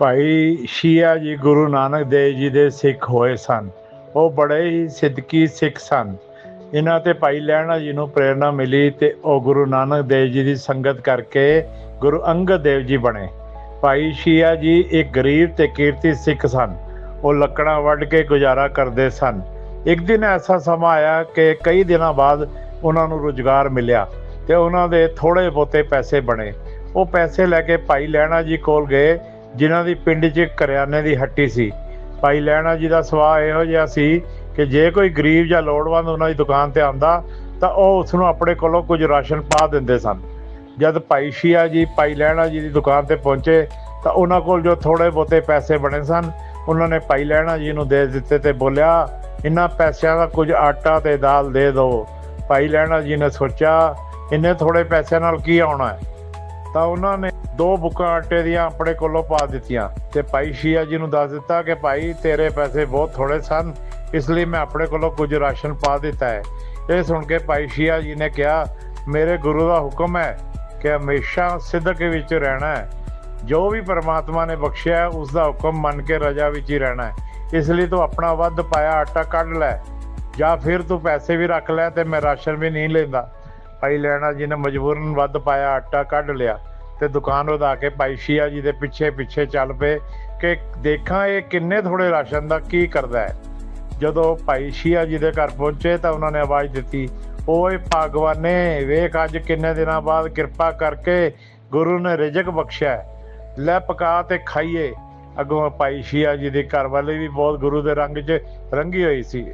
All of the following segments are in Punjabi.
ਭਾਈ ਸ਼ੀਆ ਜੀ ਗੁਰੂ ਨਾਨਕ ਦੇਵ ਜੀ ਦੇ ਸਿੱਖ ਹੋਏ ਸਨ। ਉਹ ਬੜੇ ਹੀ ਸਿੱਧਕੀ ਸਿੱਖ ਸਨ। ਇਹਨਾਂ ਤੇ ਭਾਈ ਲਹਿਣਾ ਜੀ ਨੂੰ ਪ੍ਰੇਰਣਾ ਮਿਲੀ ਤੇ ਉਹ ਗੁਰੂ ਨਾਨਕ ਦੇਵ ਜੀ ਦੀ ਸੰਗਤ ਕਰਕੇ ਗੁਰੂ ਅੰਗਦ ਦੇਵ ਜੀ ਬਣੇ। ਭਾਈ ਸ਼ੀਆ ਜੀ ਇੱਕ ਗਰੀਬ ਤੇ ਕੀਰਤੀ ਸਿੱਖ ਸਨ। ਉਹ ਲੱਕੜਾਂ ਵੱਢ ਕੇ ਗੁਜ਼ਾਰਾ ਕਰਦੇ ਸਨ। ਇੱਕ ਦਿਨ ਐਸਾ ਸਮਾਂ ਆਇਆ ਕਿ ਕਈ ਦਿਨਾਂ ਬਾਅਦ ਉਹਨਾਂ ਨੂੰ ਰੁਜ਼ਗਾਰ ਮਿਲਿਆ ਤੇ ਉਹਨਾਂ ਦੇ ਥੋੜੇ ਬਹੁਤੇ ਪੈਸੇ ਬਣੇ। ਉਹ ਪੈਸੇ ਲੈ ਕੇ ਭਾਈ ਲਹਿਣਾ ਜੀ ਕੋਲ ਗਏ ਜਿਨ੍ਹਾਂ ਦੀ ਪਿੰਡ 'ਚ ਕਰਿਆਨੇ ਦੀ ਹੱਟੀ ਸੀ। ਭਾਈ ਲਹਿਣਾ ਜੀ ਦਾ ਸਵਾਹ ਇਹੋ ਜਿਹਾ ਸੀ ਕਿ ਜੇ ਕੋਈ ਗਰੀਬ ਜਾਂ ਲੋੜਵੰਦ ਉਹਨਾਂ ਦੀ ਦੁਕਾਨ ਤੇ ਆਂਦਾ ਤਾਂ ਉਹ ਉਸ ਨੂੰ ਆਪਣੇ ਕੋਲੋਂ ਕੁਝ ਰਾਸ਼ਨ ਪਾ ਦਿੰਦੇ ਸਨ। ਜਦ ਭਾਈ ਸ਼ੀਆ ਜੀ, ਭਾਈ ਲਹਿਣਾ ਜੀ ਦੀ ਦੁਕਾਨ ਤੇ ਪਹੁੰਚੇ, ਤਾਂ ਉਹਨਾਂ ਕੋਲ ਜੋ ਥੋੜੇ ਬਹੁਤੇ ਪੈਸੇ ਬਣੇ ਸਨ, ਉਹਨਾਂ ਨੇ ਭਾਈ ਲਹਿਣਾ ਜੀ ਨੂੰ ਦੇ ਦਿੱਤੇ ਤੇ ਬੋਲਿਆ ਇਹਨਾਂ ਪੈਸਿਆਂ ਦਾ ਕੁਝ ਆਟਾ ਤੇ ਦਾਲ ਦੇ ਦਿਓ ਭਾਈ ਲਹਿਣਾ ਜੀ ਨੇ ਸੋਚਿਆ, ਇੰਨੇ ਥੋੜੇ ਪੈਸਿਆਂ ਨਾਲ ਕੀ ਆਉਣਾ ਤਾਂ ਉਹਨਾਂ ਨੇ ਦੋ ਬੁੱਕਾਂ ਆਟੇ ਦੀਆਂ ਆਪਣੇ ਕੋਲੋਂ ਪਾ ਦਿੱਤੀਆਂ ਤੇ ਭਾਈ ਸ਼ੀਆ ਜੀ ਨੂੰ ਦੱਸ ਦਿੱਤਾ ਕਿ ਭਾਈ ਤੇਰੇ ਪੈਸੇ ਬਹੁਤ ਥੋੜੇ ਸਨ ਇਸ ਲਈ ਮੈਂ ਆਪਣੇ ਕੋਲੋਂ ਕੁਝ ਰਾਸ਼ਨ ਪਾ ਦਿੱਤਾ ਹੈ। ਇਹ ਸੁਣ ਕੇ ਭਾਈ ਸ਼ੀਆ ਜੀ ਨੇ ਕਿਹਾ ਮੇਰੇ ਗੁਰੂ ਦਾ ਹੁਕਮ ਹੈ ਕਿ ਹਮੇਸ਼ਾ ਸਿੱਧਕ ਵਿੱਚ ਰਹਿਣਾ ਹੈ। ਜੋ ਵੀ ਪਰਮਾਤਮਾ ਨੇ ਬਖਸ਼ਿਆ ਹੈ, ਉਸ ਦਾ ਹੁਕਮ ਮੰਨ ਕੇ ਰਜਾ ਵਿੱਚ ਹੀ ਰਹਿਣਾ ਹੈ। ਇਸ ਲਈ ਤੂੰ ਆਪਣਾ ਵੱਧ ਪਾਇਆ ਆਟਾ ਕੱਢ ਲੈ ਜਾਂ ਫਿਰ ਤੂੰ ਪੈਸੇ ਵੀ ਰੱਖ ਲੈ ਤੇ ਮੈਂ ਰਾਸ਼ਨ ਵੀ ਨਹੀਂ ਲੈਂਦਾ। ਭਾਈ ਲੈਣਾ ਜੀ ਨੇ ਮਜਬੂਰਨ ਵੱਧ ਪਾਇਆ ਆਟਾ ਕੱਢ ਲਿਆ। ਤੇ ਦੁਕਾਨ ਵਧਾ ਕੇ ਭਾਈ ਸ਼ੀਆ ਜੀ ਦੇ ਪਿੱਛੇ ਪਿੱਛੇ ਚੱਲ ਪਏ ਕਿ ਦੇਖਾਂ ਇਹ ਕਿੰਨੇ ਥੋੜੇ ਰਾਸ਼ਨ ਦਾ ਕੀ ਕਰਦਾ ਹੈ। ਜਦੋਂ ਭਾਈ ਸ਼ੀਆ ਜੀ ਦੇ ਘਰ ਪਹੁੰਚੇ ਤਾਂ ਉਹਨਾਂ ਨੇ ਆਵਾਜ਼ ਦਿੱਤੀ, ਓਏ ਭਗਵਾਨੇ, ਵੇਖ ਅੱਜ ਕਿੰਨੇ ਦਿਨਾਂ ਬਾਅਦ ਕਿਰਪਾ ਕਰਕੇ ਗੁਰੂ ਨੇ ਰਿਜ਼ਕ ਬਖਸ਼ਿਆ ਲੈ ਪਕਾ ਤੇ ਖਾਈਏ। ਅੱਗੋਂ ਭਾਈ ਸ਼ੀਆ ਜੀ ਦੇ ਘਰ ਵਾਲੇ ਵੀ ਬਹੁਤ ਗੁਰੂ ਦੇ ਰੰਗ 'ਚ ਰੰਗੀ ਹੋਈ ਸੀ।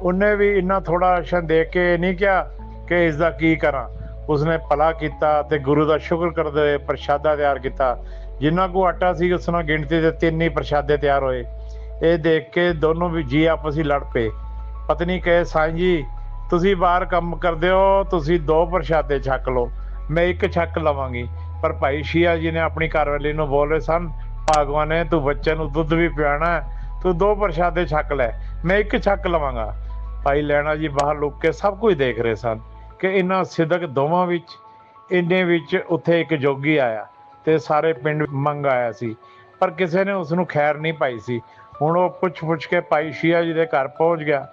ਉਹਨੇ ਵੀ ਇੰਨਾ ਥੋੜਾ ਰਾਸ਼ਨ ਦੇ ਕੇ ਨਹੀਂ ਕਿਹਾ ਕਿ ਇਸ ਦਾ ਕੀ ਕਰਾਂ। ਉਸਨੇ ਭਲਾ ਕੀਤਾ ਤੇ ਗੁਰੂ ਦਾ ਸ਼ੁਕਰ ਕਰਦੇ ਹੋਏ ਪ੍ਰਸ਼ਾਦਾ ਤਿਆਰ ਕੀਤਾ। ਜਿੰਨਾ ਕੋ ਆਟਾ ਸੀ, ਉਸ ਨਾਲ ਗਿਣਤੀ ਦੇ ਤਿੰਨ ਹੀ ਪ੍ਰਸ਼ਾਦੇ ਤਿਆਰ ਹੋਏ। ਇਹ ਦੇਖ ਕੇ ਦੋਨੋਂ ਵੀ ਜੀ ਆਪਸ ਵਿੱਚ ਲੜ ਪਏ। ਪਤਨੀ ਕਹੇ, ਸਾਈਂ ਜੀ, ਤੁਸੀਂ ਬਾਹਰ ਕੰਮ ਕਰਦੇ ਹੋ, ਤੁਸੀਂ ਦੋ ਪ੍ਰਸ਼ਾਦੇ ਛੱਕ ਲਓ, ਮੈਂ ਇੱਕ ਛੱਕ ਲਵਾਂਗੀ। ਪਰ ਭਾਈ ਸ਼ੀਆ ਜੀ ਨੇ ਆਪਣੀ ਘਰਵਾਲੀ ਨੂੰ ਬੋਲ ਰਹੇ ਸਨ, ਭਗਵਾਨ ਨੇ ਤੂੰ ਬੱਚੇ ਨੂੰ ਦੁੱਧ ਵੀ ਪਿਆਣਾ ਤੂੰ ਦੋ ਪ੍ਰਸ਼ਾਦੇ ਛੱਕ ਲੈ, ਮੈਂ ਇੱਕ ਛੱਕ ਲਵਾਂਗਾ। ਭਾਈ ਲੈਣਾ ਜੀ ਬਾਹਰ ਲੁੱਕ ਕੇ ਸਭ ਕੁਝ ਦੇਖ ਰਹੇ ਸਨ। ਕਿ ਇਹਨਾਂ ਸਿਦਕ ਦੋਵਾਂ ਵਿੱਚ, ਇੰਨੇ ਵਿੱਚ ਉੱਥੇ ਇੱਕ ਜੋਗੀ ਆਇਆ ਤੇ ਸਾਰੇ ਪਿੰਡ ਮੰਗ ਆਇਆ ਸੀ। ਪਰ ਕਿਸੇ ਨੇ ਉਸ ਨੂੰ ਖੈਰ ਨਹੀਂ ਪਾਈ ਸੀ। ਹੁਣ ਉਹ ਪੁੱਛ ਪੁੱਛ ਕੇ ਭਾਈ ਸ਼ੀਆ ਜੀ ਦੇ ਘਰ ਪਹੁੰਚ ਗਿਆ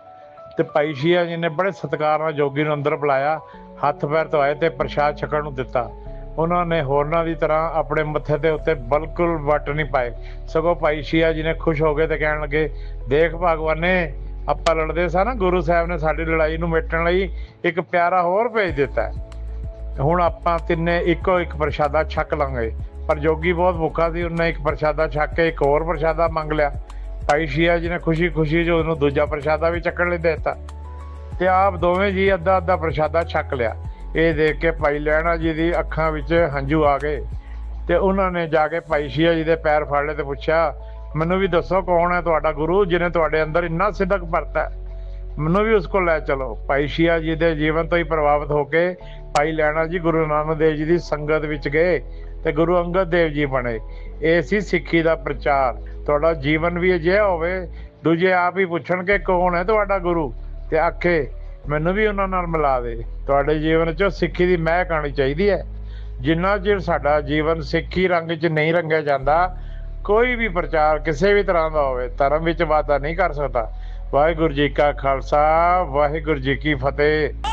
ਤੇ ਭਾਈ ਸ਼ੀਆ ਜੀ ਨੇ ਬੜੇ ਸਤਿਕਾਰ ਨਾਲ ਜੋਗੀ ਨੂੰ ਅੰਦਰ ਬੁਲਾਇਆ, ਹੱਥ ਪੈਰ ਧੋਏ ਤੇ ਪ੍ਰਸ਼ਾਦ ਛਕਣ ਨੂੰ ਦਿੱਤਾ। ਉਹਨਾਂ ਨੇ ਹੋਰਨਾਂ ਦੀ ਤਰ੍ਹਾਂ ਆਪਣੇ ਮੱਥੇ ਦੇ ਉੱਤੇ ਬਿਲਕੁਲ ਵੱਟ ਨਹੀਂ ਪਾਏ। ਸਗੋਂ ਭਾਈ ਸ਼ੀਆ ਜੀ ਨੇ ਖੁਸ਼ ਹੋ ਗਏ ਤੇ ਕਹਿਣ ਲੱਗੇ, ਦੇਖ ਭਗਵਾਨੇ ਆਪਾਂ ਲੜਦੇ ਸਾਂ ਨਾ, ਗੁਰੂ ਸਾਹਿਬ ਨੇ ਸਾਡੀ ਲੜਾਈ ਨੂੰ ਮਿਟਣ ਲਈ ਇੱਕ ਪਿਆਰਾ ਹੋਰ ਭੇਜ ਦਿੱਤਾ ਹੁਣ ਆਪਾਂ ਤਿੰਨੇ ਇੱਕੋ ਇੱਕ ਪ੍ਰਸ਼ਾਦਾ ਛਕ ਲਾਂਗੇ। ਪਰ ਜੋਗੀ ਬਹੁਤ ਭੁੱਖਾ ਸੀ, ਉਹਨੇ ਇੱਕ ਪ੍ਰਸ਼ਾਦਾ ਛਕ ਕੇ ਇੱਕ ਹੋਰ ਪ੍ਰਸ਼ਾਦਾ ਮੰਗ ਲਿਆ। ਭਾਈ ਸ਼ੀਆ ਜੀ ਨੇ ਖੁਸ਼ੀ ਖੁਸ਼ੀ ਜੋ ਉਹਨੂੰ ਦੂਜਾ ਪ੍ਰਸ਼ਾਦਾ ਵੀ ਚੱਕਣ ਲਈ ਦੇ ਦਿੱਤਾ। ਤੇ ਆਪ ਦੋਵੇਂ ਜੀ ਅੱਧਾ ਅੱਧਾ ਪ੍ਰਸ਼ਾਦਾ ਛਕ ਲਿਆ। ਇਹ ਦੇਖ ਕੇ ਭਾਈ ਲੈਣਾ ਜੀ ਦੀ ਅੱਖਾਂ ਵਿੱਚ ਹੰਝੂ ਆ ਗਏ। ਤੇ ਉਹਨਾਂ ਨੇ ਜਾ ਕੇ ਭਾਈ ਸ਼ੀਆ ਜੀ ਦੇ ਪੈਰ ਫੜ ਲਏ ਤੇ ਪੁੱਛਿਆ ਮੈਨੂੰ ਵੀ ਦੱਸੋ ਕੌਣ ਹੈ ਤੁਹਾਡਾ ਗੁਰੂ ਜਿਹਨੇ ਤੁਹਾਡੇ ਅੰਦਰ ਇੰਨਾ ਸਿੱਧਕ ਭਰਤਾ ਮੈਨੂੰ ਵੀ ਉਸ ਕੋਲ ਲੈ ਚਲੋ। ਭਾਈ ਸ਼ੀਆ ਜੀ ਦੇ ਜੀਵਨ ਤੋਂ ਹੀ ਪ੍ਰਭਾਵਿਤ ਹੋ ਕੇ ਭਾਈ ਲੈਣਾ ਜੀ ਗੁਰੂ ਨਾਨਕ ਦੇਵ ਜੀ ਦੀ ਸੰਗਤ ਵਿੱਚ ਗਏ ਤੇ ਗੁਰੂ ਅੰਗਦ ਦੇਵ ਜੀ ਬਣੇ। ਇਹ ਸੀ ਸਿੱਖੀ ਦਾ ਪ੍ਰਚਾਰ। ਤੁਹਾਡਾ ਜੀਵਨ ਵੀ ਅਜਿਹਾ ਹੋਵੇ, ਦੂਜੇ ਆਪ ਹੀ ਪੁੱਛਣ ਕਿ ਕੌਣ ਹੈ ਤੁਹਾਡਾ ਗੁਰੂ ਤੇ ਆਖੇ, ਮੈਨੂੰ ਵੀ ਉਹਨਾਂ ਨਾਲ ਮਿਲਾ ਦੇ। ਤੁਹਾਡੇ ਜੀਵਨ 'ਚ ਸਿੱਖੀ ਦੀ ਮਹਿਕ ਆਉਣੀ ਚਾਹੀਦੀ ਹੈ। ਜਿੰਨਾ ਚਿਰ ਸਾਡਾ ਜੀਵਨ ਸਿੱਖੀ ਰੰਗ 'ਚ ਨਹੀਂ ਰੰਗਿਆ ਜਾਂਦਾ ਕੋਈ ਵੀ ਪ੍ਰਚਾਰ ਕਿਸੇ ਵੀ ਤਰ੍ਹਾਂ ਦਾ ਹੋਵੇ, ਧਰਮ ਵਿੱਚ ਵਾਧਾ ਨਹੀਂ ਕਰ ਸਕਦਾ। ਵਾਹਿਗੁਰੂ ਜੀ ਕਾ ਖਾਲਸਾ, ਵਾਹਿਗੁਰੂ ਜੀ ਕੀ ਫਤਿਹ।